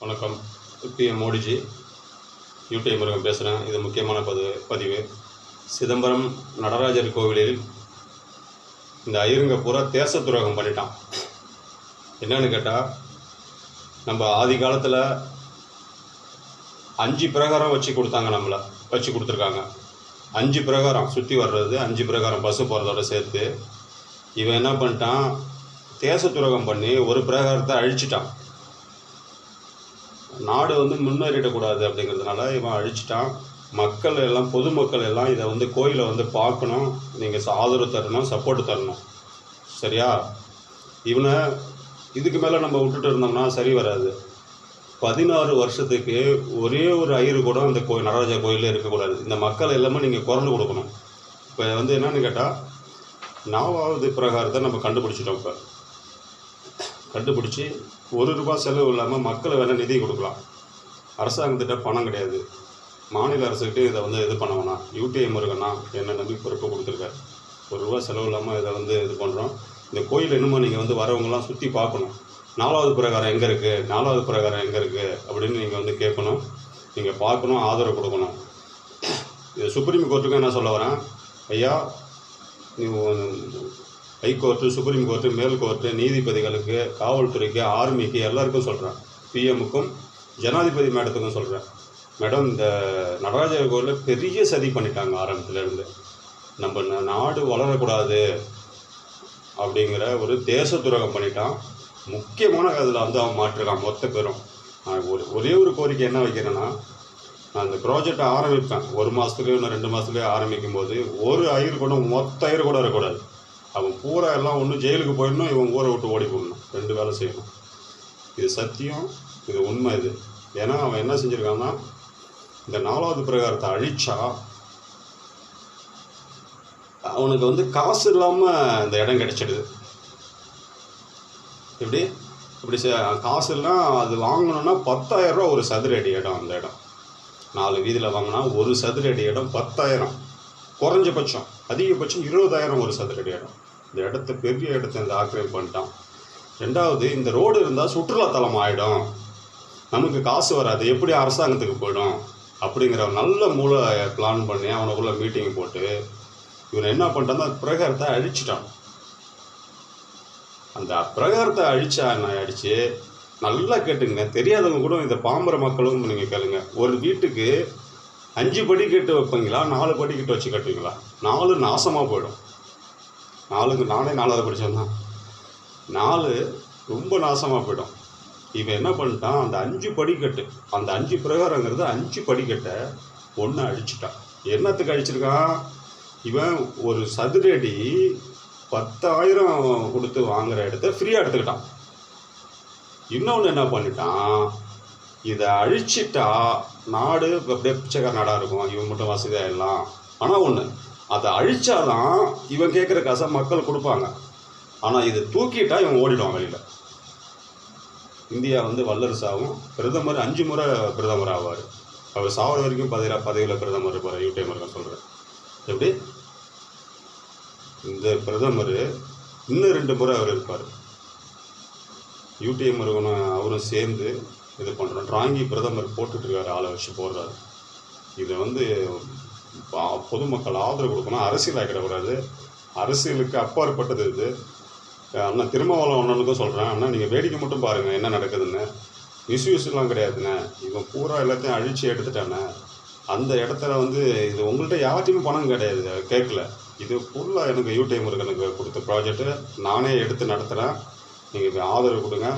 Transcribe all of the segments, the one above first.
வணக்கம். PM Modiji. UTI Murugan பேசுகிறேன் இது முக்கியமான பது பதிவு. சிதம்பரம் நடராஜர் கோவிலில் இந்த ஐயருங்க பூரா தேச துரோகம் பண்ணிட்டான். என்னன்னு கேட்டால் நம்ம ஆதி காலத்தில் அஞ்சு பிரகாரம் வச்சு கொடுத்தாங்க நம்மளை. வச்சு கொடுத்துருக்காங்க. அஞ்சு பிரகாரம் சுற்றி வர்றது அஞ்சு பிரகாரம் பஸ்ஸு போகிறதோட சேர்த்து இவன் என்ன பண்ணிட்டான்? தேச துரோகம் பண்ணி ஒரு பிரகாரத்தை அழிச்சிட்டான். நாடு வந்து முன்னேறிடக்கூடாது அப்படிங்கிறதுனால இவன் அழிச்சிட்டான். மக்கள் எல்லாம் பொதுமக்கள் எல்லாம் இதை வந்து கோயிலை வந்து பார்க்கணும். நீங்கள் ஆதரவு தரணும் சப்போர்ட் தரணும். சரியா? இவனை இதுக்கு மேலே நம்ம விட்டுட்டு இருந்தோம்னா சரி வராது. பதினாறு வருஷத்துக்கு ஒரே ஒரு ஐயரு கூட அந்த கோயில் நடராஜா கோயிலில் இருக்கக்கூடாது. இந்த மக்கள் எல்லாமே நீங்கள் குரல் கொடுக்கணும். இப்போ வந்து என்னன்னு கேட்டால் நாலாவது பிரகாரத்தை நம்ம கண்டுபிடிச்சிட்டோம் இப்போ. கண்டுபிடிச்சி ஒரு ரூபா செலவு இல்லாமல் மக்களை வேணால் நிதி கொடுக்கலாம். அரசாங்கத்திட்ட பணம் கிடையாது. மாநில அரசுக்கிட்ட இதை வந்து இது பண்ண வேணாம் யூடிஐ முருகனா? என்ன நம்பி பொறுப்பு கொடுத்துருக்காரு. ஒரு ரூபா செலவு இல்லாமல் இதை வந்து இது பண்ணுறோம் இந்த கோயில் என்னமோ நீங்கள் வந்து வரவங்கலாம் சுற்றி பார்க்கணும். நாலாவது பிரகாரம் எங்கே இருக்குது நாலாவது பிரகாரம் எங்கே இருக்குது அப்படின்னு நீங்கள் வந்து கேட்கணும். நீங்கள் பார்க்கணும் ஆதரவு கொடுக்கணும். இது சுப்ரீம் கோர்ட்டுக்கும் என்ன சொல்ல வரேன். ஐயா நீ ஹைகோர்ட்டு சுப்ரீம் கோர்ட்டு மேல் கோர்ட்டு நீதிபதிகளுக்கு காவல்துறைக்கு ஆர்மிக்கு எல்லாருக்கும் சொல்கிறேன் பிஎம்முக்கும் ஜனாதிபதி மேடத்துக்கும் சொல்கிறேன் மேடம் இந்த நடராஜர் கோயிலில் பெரிய சதி பண்ணிட்டாங்க ஆரம்பத்துலேருந்து. நம்ம நாடு வளரக்கூடாது அப்படிங்கிற ஒரு தேச துரோகம் பண்ணிட்டான். முக்கியமான அதில் வந்து அவன் மாற்றிருக்கான் மொத்த பேரும். நான் ஒரு ஒரே ஒரு கோரிக்கை என்ன வைக்கிறேன்னா நான் அந்த ப்ராஜெக்டை ஆரம்பிப்பேன். ஒரு மாதத்துலேயோ இன்னும் ரெண்டு மாதத்துலேயோ ஆரம்பிக்கும் போது ஒரு ஐயர் கூட மொத்த ஐயர் கூட வரக்கூடாது. அவன் பூரா எல்லாம் ஒன்று ஜெயிலுக்கு போயிடணும் இவன் ஊரை விட்டு ஓடி போடணும். ரெண்டு வேலை செய்யணும். இது சத்தியம் இது உண்மை இது. ஏன்னா அவன் என்ன செஞ்சுருக்கான்னா இந்த நாலாவது பிரகாரத்தை அழிச்சா அவனுக்கு வந்து காசு இல்லாமல் இந்த இடம் கிடைச்சிடுது. எப்படி? இப்படி காசு எல்லாம் அது வாங்கணும்னா பத்தாயிரம் ரூபா ஒரு சதுர அடி இடம் அந்த இடம். நாலு வீதியில் வாங்கினா ஒரு சதுர அடி இடம் பத்தாயிரம். குறைஞ்சபட்சம் அதிகபட்சம் இருபதாயிரம் ஒரு சதுர அடி இடம். இந்த இடத்த பெரிய இடத்த இந்த ஆக்கிரமிப்பு பண்ணிட்டான். ரெண்டாவது இந்த ரோடு இருந்தால் சுற்றுலாத்தலம் ஆகிடும் நமக்கு காசு வராது. எப்படி அரசாங்கத்துக்கு போயிடும்? அப்படிங்கிற நல்ல மூளை பிளான் பண்ணி அவனுக்குள்ள மீட்டிங் போட்டு இவன் என்ன பண்ணிட்டான்? அந்த பிரகாரத்தை அழிச்சிட்டான். அந்த பிரகாரத்தை அழிச்சா என்ன அடிச்சு நல்லா கேட்டுங்க தெரியாதவங்க கூட இந்த பாம்பர மக்களும் நீங்கள் கேளுங்க. ஒரு வீட்டுக்கு அஞ்சு படி கெட்டு வைப்பீங்களா? நாலு படி படிக்கட்டு வச்சு கட்டுவீங்களா? நாலு நாசமாக போயிடும். நாலுக்கு நானே நாலாவது படித்தேன் தான் நாலு ரொம்ப நாசமாக போயிடும். இவன் என்ன பண்ணிட்டான்? அந்த அஞ்சு படிக்கட்டு அந்த அஞ்சு பிரகாரங்கிறது அஞ்சு படிக்கட்டை ஒன்று அழிச்சிட்டான். என்னத்துக்கு அழிச்சிருக்கான்? இவன் ஒரு சதுரடி பத்தாயிரம் கொடுத்து வாங்குற இடத்த ஃப்ரீயாக எடுத்துக்கிட்டான். இன்னொன்று என்ன பண்ணிட்டான்? இதை அழிச்சிட்டா நாடு அப்படியே பிச்சைக்கார நாடாக இருக்கும். இவன் மட்டும் வசதியாகிடலாம் ஆனால் ஒன்று அதை அழிச்சாதான் இவன் கேட்குற காசை மக்கள் கொடுப்பாங்க. ஆனால் இதை தூக்கிட்டா இவன் ஓடிடுவான் வெளியில். இந்தியா வந்து வல்லரசாகும் பிரதமர் அஞ்சு முறை பிரதமர் ஆவார். அவர் சாவர வரைக்கும் பதவியில் பதவியில் பிரதமர் இருப்பார் யூடிஎம் சொல்கிறேன் எப்படி? இந்த பிரதமர் இன்னும் ரெண்டு முறை அவர் இருப்பார். யூடிஎம் இருக்கணும் அவரும் சேர்ந்து இது பண்ணுறோம் டிராயிங்கி பிரதமர் போட்டுட்ருக்காரு ஆளை வச்சு போடுறாரு. இதை வந்து பொதுமக்கள் ஆதரவு கொடுக்கணும். அரசியல் ஆகிடக்கூடாது அரசியலுக்கு அப்பாற்பட்டது இது. அண்ணா திருமாவளவன் அண்ணனுக்கும் சொல்கிறேன் அண்ணா நீங்கள் வேடிக்கை மட்டும் பாருங்கள் என்ன நடக்குதுன்னு. மிஸ்யூஸ்லாம் கிடையாதுண்ணே. இவன் பூரா எல்லாத்தையும் அழிச்சு எடுத்துட்டானே. அந்த இடத்துல வந்து இது உங்கள்கிட்ட யார்ட்டையுமே பணம் கிடையாது கேட்கல. இது ஃபுல்லாக எனக்கு யூடியூம் இருக்கு எனக்கு கொடுத்த ப்ராஜெக்ட்டு நானே எடுத்து நடத்துகிறேன் நீங்கள் ஆதரவு கொடுங்க.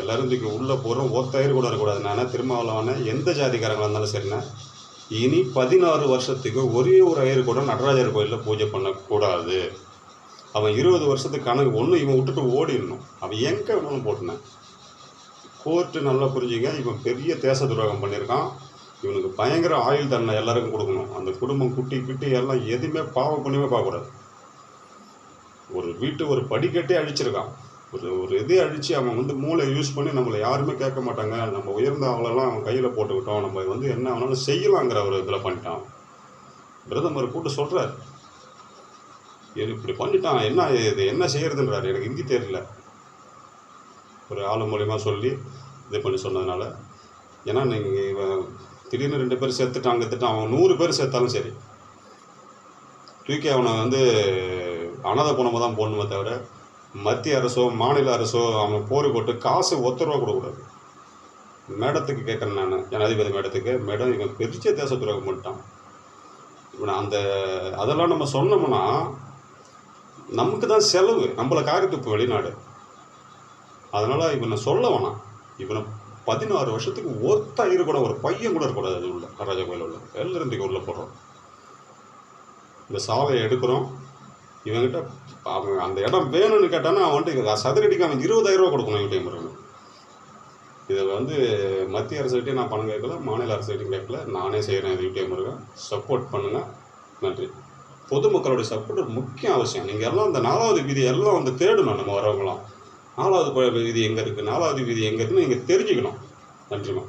எல்லோரும் இதுக்கு உள்ளே போகிறோம் ஒத்தயிறு கூட இருக்கக்கூடாதுண்ணா நான் எந்த ஜாதிக்காரங்களாக இருந்தாலும் சரிண்ணே. இனி பதினாறு வருஷத்துக்கு ஒரே ஒரு ஐயர் கூட நடராஜர் கோயிலில் பூஜை பண்ணக்கூடாது. அவன் இருபது வருஷத்துக்கு கணக்கு ஒன்று இவன் விட்டுட்டு ஓடிடணும். அவன் எங்கே வேணாலும் போட்டினேன். கோர்ட்டு நல்லா புரிஞ்சுங்க. இவன் பெரிய தேச துரோகம் பண்ணியிருக்கான். இவனுக்கு பயங்கர ஆயுள் தண்டனை எல்லாருக்கும் கொடுக்கணும். அந்த குடும்பம் குட்டி குட்டி எல்லாம் எதுவுமே பாவம் பண்ணியுமே பார்க்கக்கூடாது. ஒரு வீட்டு ஒரு படிக்கட்டே அழிச்சிருக்கான். ஒரு ஒரு இதே அழித்து அவன் வந்து மூளை யூஸ் பண்ணி நம்மளை யாருமே கேட்க மாட்டாங்க. நம்ம உயர்ந்த அவங்களெல்லாம் அவன் கையில் போட்டுக்கிட்டோம். நம்ம வந்து என்ன வேணாலும் செய்யலாங்கிற ஒரு இதில் பண்ணிட்டான். பிரதமர் கூட்டு சொல்கிறார் இது இப்படி பண்ணிட்டான். என்ன இது? என்ன செய்கிறதுன்றார் எனக்கு ஹிந்தி தெரியல. ஒரு ஆள் மூலயமா சொல்லி இது பண்ணி சொன்னதுனால. ஏன்னா நீங்கள் இவன் திடீர்னு ரெண்டு பேர் சேர்த்துட்டான் கற்றுட்டான் அவன் நூறு பேர் சேர்த்தாலும் சரி. தூக்கி அவனை வந்து அனாதை போனமாக தான் போடணுமே தவிர மத்திய அரசோ மாநில அரசோ அவங்க போர் போட்டு காசு ஒத்த கொடுக்கூடாது மேடத்துக்கு கேட்குறேன் நான். ஜனாதிபதி மேடத்துக்கு. மேடம் இவன் பெரிய தேச துரோகம் பண்ணிட்டான் இவன் அந்த அதெல்லாம் நம்ம சொன்னோம்னா நமக்கு தான் செலவு. நம்மளை காரியத்துக்கு வெளிநாடு. அதனால் இவனை சொல்ல வேணாம். இவனை பதினாறு வருஷத்துக்கு ஒத்த இருக்கணும் ஒரு பையன் கூட இருக்கக்கூடாது. அது உள்ள ராஜா கோயில் உள்ள. எழுந்திருந்துக்கு உள்ளே போடுறோம். இந்த சாவையை எடுக்கிறோம். இவன்கிட்ட அவன் அந்த இடம் வேணும்னு கேட்டானா அவன் வந்துட்டு சதுரடிக்கு அவன் இருபதாயிரம் ரூபா கொடுக்கணும் இவன் டைம் இதை வந்து மத்திய அரசுகிட்டையும் நான் பணம் கேட்கல மாநில அரசுகிட்டையும் கேட்கல. நானே செய்கிறேன் இது யூடிஎம் இருக்கேன் சப்போர்ட் பண்ணுங்கள் நன்றி. பொதுமக்களுடைய சப்போர்ட் முக்கிய அவசியம். நீங்கள் எல்லாம் இந்த நாலாவது வீதி எல்லாம் வந்து தேடணும் நம்ம வரவங்களாம். நாலாவது ப- வீதி எங்கே இருக்குது நாலாவது வீதி எங்கே இருக்குன்னு நீங்கள் தெரிஞ்சுக்கணும். நன்றிம்மா.